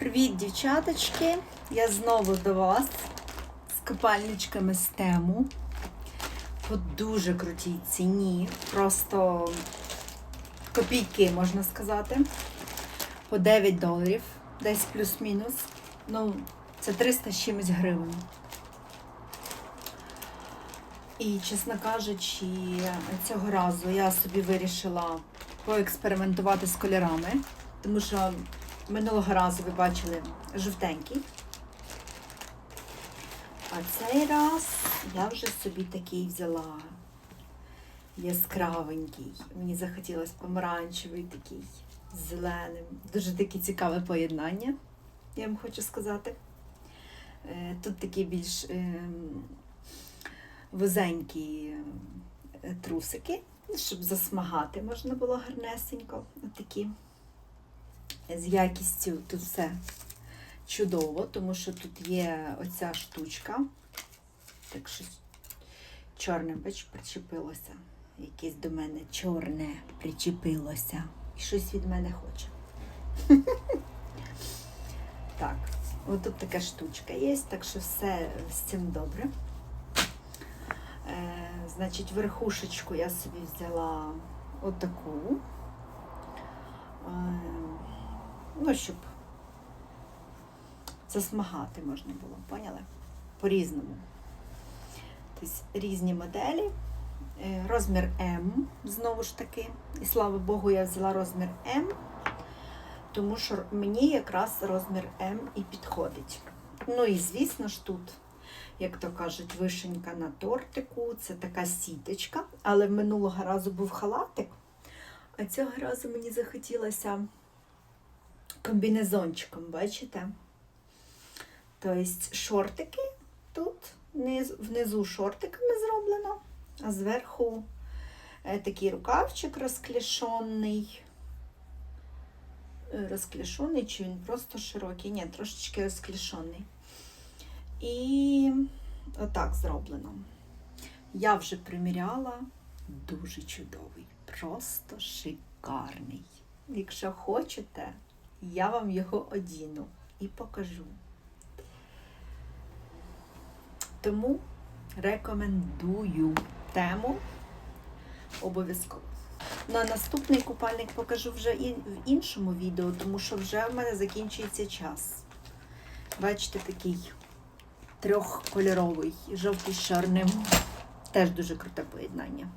Привіт, дівчаточки! Я знову до вас з купальничками з тему. По дуже крутій ціні. Просто копійки, можна сказати. По 9 доларів, десь плюс-мінус. Ну, це 300 з чимось гривень. І, чесно кажучи, цього разу я собі вирішила поекспериментувати з кольорами, тому що минулого разу ви бачили жовтенький. А цей раз я вже собі такий взяла яскравенький. Мені захотілося помаранчевий такий з зеленим. Дуже таке цікаве поєднання, я вам хочу сказати. Е, Тут такі більш ем, вузенькі е, трусики, щоб засмагати можна було гарнесенько. Отакі. З якістю тут все чудово, тому що тут є оця штучка. Так щось чорне, бач, причепилося. Якесь до мене чорне причепилося. І щось від мене хоче. Так, отут така штучка є, так що все з цим добре. Е, значить, верхушечку я собі взяла отаку. Е, ну, щоб засмагати можна було, поняли? По-різному. Тобто різні моделі. Е, Розмір М, знову ж таки. І слава Богу, я взяла розмір М, тому що мені якраз розмір М і підходить. Ну і звісно ж тут, як то кажуть, вишенька на тортику, це така сіточка, але минулого разу був халатик, а цього разу мені захотілося комбінезончиком, бачите? Тобто шортики тут, внизу шортиками зроблено, а зверху е, такий рукавчик розклішений. Е, Розклішений, чи він просто широкий? Ні, трошечки розклішений. І отак зроблено. Я вже приміряла дуже чудовий, просто шикарний. Якщо хочете, я вам його одіну і покажу. Тому рекомендую тему обов'язково. Ну, а наступний купальник покажу вже і в іншому відео, тому що вже в мене закінчується час. Бачите, такий трьохкольоровий, жовтий з чорним. Теж дуже круте поєднання.